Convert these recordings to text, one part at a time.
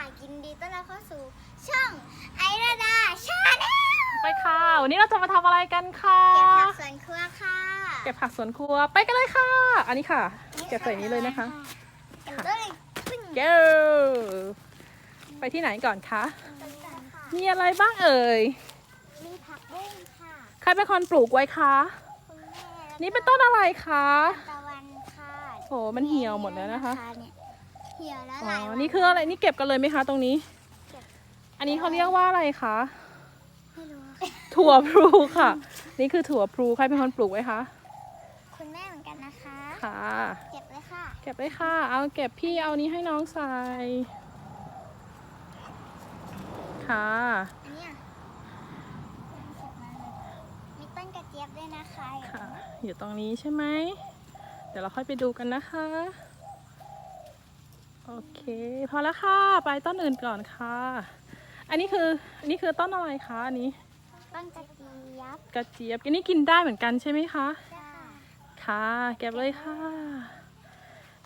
ค่ะยินดีต้อนรับเข้าสู่ช่องไอราดาชาแนลไปค่ะ วันนี้เราจะมาทำอะไรกันค่ะ เก็บผักสวนครัวค่ะเก็บผักสวนครัว ไปกันเลยค่ะ อันนี้ค่ะ เก็บใส่นี้เลยนะคะ เก็บเลยปึ้งเก้ไปที่ไหนก่อนคะ ค่ะมีอะไรบ้างเอ่ย มีผักบุ้งค่ะใครเป็นคนปลูกไว้คะ คุณแม่แล้วก็นี่เป็นต้นอะไรคะ ตะวันค่ะโอ้มันเหี่ยวหมดแล้วนะคะ เนี่ยเหี่ยวแล้วอ๋หลายอ วันนี่คืออะไร นี่เก็บกันเลยไหมคะตรงนี้เก็บอันนี้เขาเรียกว่าอะไรคะ ไม่รู้ค่ะถั่วพลูค่ะ นี่คือถั่วพลูใครเป็นคนปลูกไว้คะ คุณแม่เหมือนกันนะคะ ค่ะ เก็บเลยค่ะ เก็บเลยค่ะ เอาเก็บพี่เอานี้ให้น้องใส่ ค่ะ อันเนี้ยเก็บมาเลยมีต้นกระเจี๊ยบด้วยนะคะค่ะ อยู่ตรงนี้ใช่ไหม เดี๋ยวเราค่อยไปดูกันนะคะ โอเคพอแล้วค่ะ ไปต้นอื่นก่อนค่ะ อันนี้คืออันนี้คือต้นอะไรคะอันนี้ ต้นกระเจี๊ยบกระเจี๊ยบอันนี้กินได้เหมือนกันใช่ไหมคะค่ะค่ะเก็บเลยค่ะ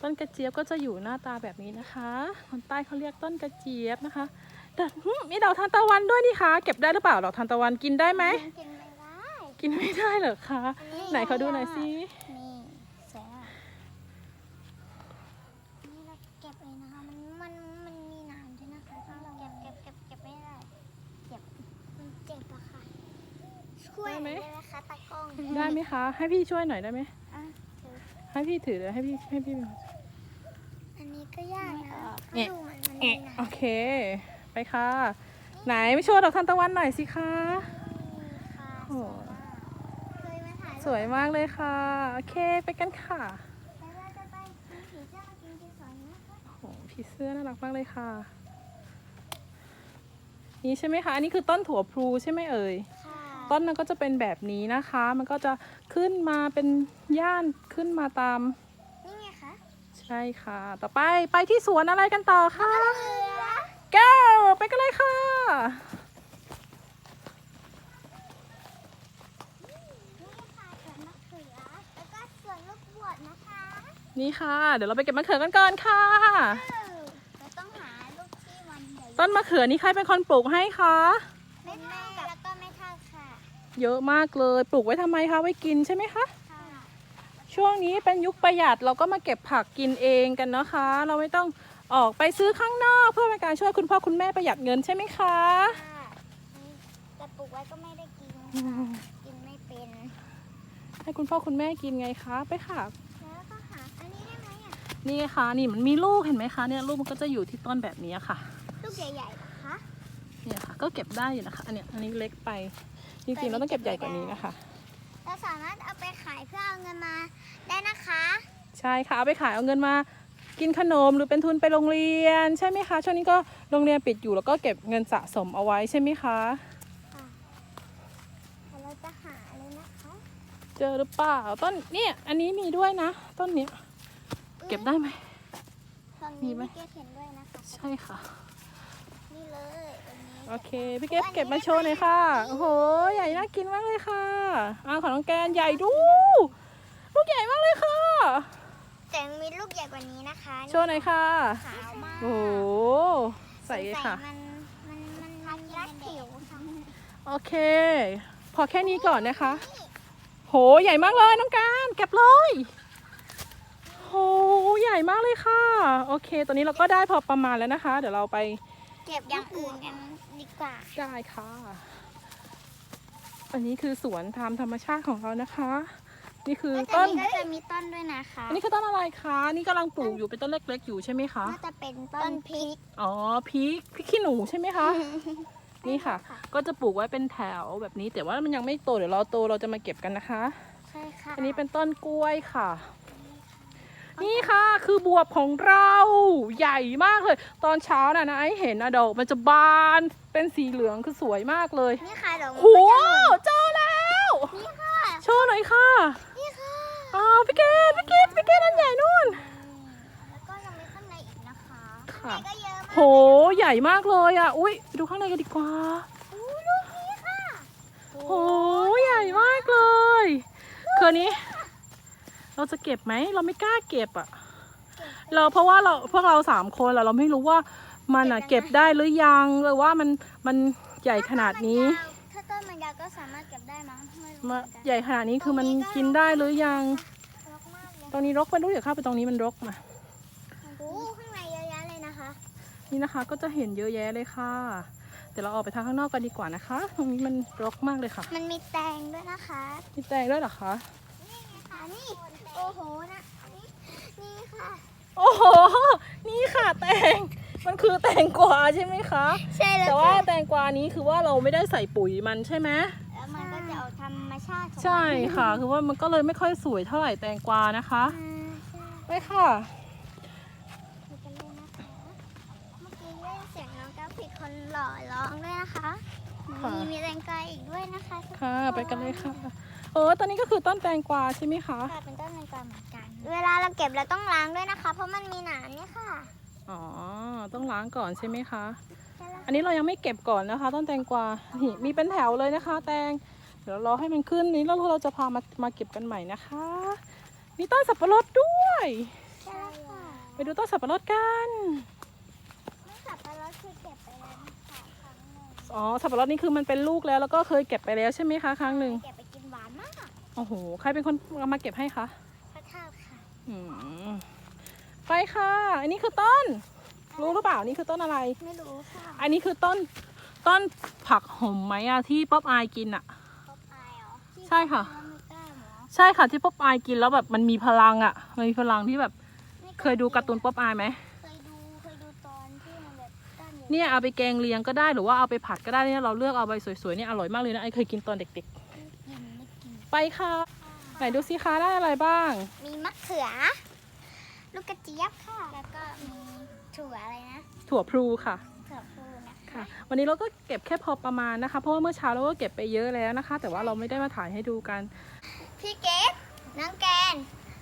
ต้นกระเจี๊ยบก็จะอยู่หน้าตาแบบนี้นะคะคนใต้เขาเรียกต้นกระเจี๊ยบนะคะแต่หึมีดอกทานตะวันด้วยนี่คะเก็บได้หรือเปล่าดอกทานตะวันกินได้ไหม ยังกินไม่ได้ กินไม่ได้เหรอคะ ไหนเขาดูหน่อยสิ นี่สวยอะนี่เราเก็บเลยนะคะ มันมันมันมีหนามด้วยนะคะถ้าเราเก็บเก็บเก็บเก็บไม่ได้ เก็บมันเจ็บอะค่ะ ช่ วยได้ไหมได้ไหมคะตากล้องได้ไหมคะ ให้พี่ช่วยหน่อยได้ไหม อะถือให้พี่ถือเลยให้พี่ให้พี่เป็นคนอันนี้ก็ยากนะแอะดูมันมันมีหนามโอเค ไปค่ะ ไหนไม่โชว์ดอกทานตะวันหน่อยสิคะนี่ค่ะโอ้สวยมากเคยมาถ่ายรูปสวยมากเลยค่ะ โอเคไปกันค่ะไปไปไปไปมีผีเสื้อมากินที่สวนนะคะโอ้ผีเสื้อน่ารักมากเลยค่ะ นี่ใช่ไหมคะ อันนี้คือต้นถั่วพลูใช่ไหมเอ่ยค่ะ ต้นมันก็จะเป็นแบบนี้นะคะ มันก็จะขึ้นมาเป็นย่านขึ้นมาตาม นี่ไงคะใช่ค่ะ ต่อไปไปที่สวนอะไรกันต่อคะเขือแก้วไปกันเลยค่ะนี่ค่ะสวนมะเขือแล้วก็สวนลูกบวชนะคะนี่ค่ะ เดี๋ยวเราไปเก็บมะเขือกันก่อนค่ะเราต้องหาลูกที่มันใหญ่ต้นมะเขือนี่ใครเป็นคนปลูกให้คะ ไม่เท่าแล้วก็ไม่เท่าค่ะ เยอะมากเลย ปลูกไว้ทำไมคะไว้กินใช่ไหมคะค่ะช่วงนี้เป็นยุคประหยัดเราก็มาเก็บผักกินเองกันนะคะ เราไม่ต้องออกไปซื้อข้างนอก เพื่อเป็นการช่วยคุณพ่อคุณแม่ประหยัดเงินใช่ไหมคะค่ะแต่ปลูกไว้ก็ไม่ได้กินอืค่ะมกินไม่เป็น ให้คุณพ่อคุณแม่กินไงคะไปค่ะแล้วก็หาอันนี้ได้ไหมอะนี่ไงคะนี่มันมีลูกเห็นไหมคะเนี่ยลูกมันก็จะอยู่ที่ต้นแบบนี้ค่ะ ลูกใหญ่ๆเหรอคะเนี่ยค่ะ ก็เก็บได้อยู่นะคะ อันเนี้ยอันนี้เล็กไป จริงๆเราต้องเก็บใหญ่กว่านี้นะคะ เราสามารถเอาไปขายเพื่อเอาเงินมาได้นะคะ ใช่ค่ะเอาไปขายเอาเงินมา กินขนมหรือเป็นทุนไปโรงเรียนใช่ไหมคะช่วงนี้ก็โรงเรียนปิดอยู่แล้วก็เก็บเงินสะสมเอาไว้ใช่ไหมคะค่ะแต่เราจะหาเลยนะคะ เจอหรือเปล่าต้นเนี่ยอันนี้มีด้วยนะ ต้นเนี้ยเก็บได้ไหมตรงมีนี้ไหมพี่เกดเห็นด้วยนะคะ ใช่ค่ะ นี่เลยตรงนี้ โอเค พี่เก็บเก็บมาโชว์หน่อยค่ะ โอ้โห ใหญ่น่ากินมากเลยค่ะอ้าวของน้องแกนใหญ่ดู ลูกใหญ่มากเลยค่ะ แต่ยังมีลูกใหญ่กว่านี้นะคะโชว์หน่อยค่ะ ขาวมากโอ้โห ใส่เลยค่ะ มันมันมันมันรัดผิวค่ะโอเค พอแค่นี้ก่อนนะคะ โห ใหญ่มากเลยน้องการเก็บเลย โห ใหญ่มากเลยค่ะ โอเค ตอนนี้เราก็ได้พอประมาณแล้วนะคะ เดี๋ยวเราไป เก็บอย่างอื่นกันดีกว่า ได้ค่ะ อันนี้คือสวนตามธรรมชาติของเรานะคะ นี่คือแล้วต้ต้นน ก็จะมีต้นด้วยนะคะอันนี้คือต้นอะไรคะ นี่กำลังปลูกอยู่เป็นต้นเล็กๆอยู่ใช่ไหมคะน่าจะเป็นต้นพริก อ๋อพริกพริกขี้หนูใช่ไหมคะ นี่ค่ะ ค่ะ ก็จะปลูกไว้เป็นแถวแบบนี้ แต่ว่ามันยังไม่โตเดี๋ยวเราโตเราจะมาเก็บกันนะคะ ใช่ค่ะอันนี้เป็นต้นกล้วยค่ะนี่ ค่ะคือบวบของเราใหญ่มากเลย ตอนเช้าน่ะนะไอเห็นนะดอกมันจะบานเป็นสีเหลืองคือสวยมากเลยนี่ค่ะดอกโหเจอแล้วนี่ค่ะโชว์หน่อยค่ะนี่ค่ะอ้าวพี่เกดพี่เกดพี่เกดอันใหญ่นู่นแล้วก็ยังมีข้างในอีกนะคะค่ะข้างในก็เยอะมากโหใหญ่มากเลยอะอุ้ยไปดูข้างในกันดีกว่าอู้ลูกนี้ค่ะโหใหญ่มากเลยคืนนี้เราจะเก็บไหม เราไม่กล้าเก็บอะ เราเพราะว่าเราพวกเราสามคนเราเราไม่รู้ว่ามันอะเก็บได้หรือยังหรือว่ามันมันใหญ่ขนาดนี้ ถ้าต้นมันยาวก็สามารถเก็บได้มั้งไม่รู้เหมามือนกันใหญ่ขนาดนี้คือมันกินได้หรือยัง รกมากเลยตรงนี้รกไปดูเดี๋ยวเข้าไปตรงนี้มันรกมา โอ้ข้างในเยอะแยะเลยนะคะ นี่นะคะก็จะเห็นเยอะแยะเลยค่ะ เดี๋ยวเราออกไปทางข้างนอกกันดีกว่านะคะ ตรงนี้มันรกมากเลยค่ะ มันมีแตงด้วยนะคะ มีแตงด้วยเหรอคะ นี่ไงคะนี่ โอ้โหนะนี่นี่ค่ะ โอ้โห นี่ค่ะแตง มันคือแตงกวาใช่ไหมคะ ใช่แล้วแต่ว่าแตงกวานี้คือว่าเราไม่ได้ใส่ปุ๋ยมันใช่ไหมแล้วมันก็จะเอาธรรมชาติของมันใช่ค่ะ คือว่ามันก็เลยไม่ค่อยสวยเท่าไหร่แตงกวานะคะอ่าใช่ไปค่ะไปกันเลยนะคะ เมื่อกี้ได้ยินเสียงน้องกราฟิกคนหล่อร้องด้วยนะคะค่ะ มีมีแรงกายอีกด้วยนะคะทุกค่ะนไปกันเลยค่ะ เออตอนนี้ก็คือต้นแตงกวาใช่ไหมคะ ค่ะเป็นต้นแรงกายเหมือนกัน เวลาเราเก็บเราต้องล้างด้วยนะคะ เพราะมันมีหนามเนี่ยค่ะอ๋อ ต้องล้างก่อนใช่ไหมคะใช่แล้วอันนี้เรายังไม่เก็บก่อนนะคะ ต้นแตงกวานี่มีเป็นแถวเลยนะคะ แตง เดี๋ยวรอให้มันขึ้นนี้แล้วเราจะพามามาเก็บกันใหม่นะคะ มีต้นสับปะรดด้วย ใช่แล้วค่ะไปดูต้นสับปะรดกัน ไม่สับปะรดคือเก็บไปแล้วค่ะครั้งหนึ่งอ๋อ สับปะรดนี่คือมันเป็นลูกแล้วแล้วก็เคยเก็บไปแล้วใช่ไหมคะครั้งหนึ่งเก็บไปกินหวานมาก โอ้โห ใครเป็นคนเอามาเก็บให้คะ ไปค่ะ อันนี้คือต้น รู้หรือเปล่านี่คือต้นอะไร ไม่รู้ค่ะอันนี้คือต้นต้นผักหอมไหมอะที่ป๊อปอายกินอะพบอายเหรอที่ใช่ค่ะว่าไม่กล้าเหรอใช่ค่ะที่ป๊อปอายกินแล้วแบบมันมีพลังอะมันมีพลังที่แบบไม่ล้เคยดูการ์ตูนป๊อปอายไหมเคยดูเคยดูตอนที่มันแบบต้านอยู่เนี่ยเอาไปแกงเลียงก็ได้หรือว่าเอาไปผัดก็ได้เนี่ยเราเลือกเอาใบสวยๆเนี่ยอร่อยมากเลยนะไอเคยกินตอนเด็กไม่กินไม่กินๆไปค่ะ ไหนดูสิคะได้อะไรบ้าง มีมะเขือ ลูกกระเจี๊ยบค่ะ แล้วก็มีถั่วอะไรนะ ถั่วพลูค่ะ ถั่วพูนะค่ะ วันนี้เราก็เก็บแค่พอประมาณนะคะ เพราะว่าเมื่อเช้าเราก็เก็บไปเยอะแล้วนะคะ แต่ว่าเราไม่ได้มาถ่ายให้ดูกัน พี่เกดน้องแกน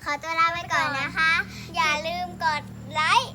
ขอตัวลาไปก่อนนะคะ อย่าลืมกดไลค์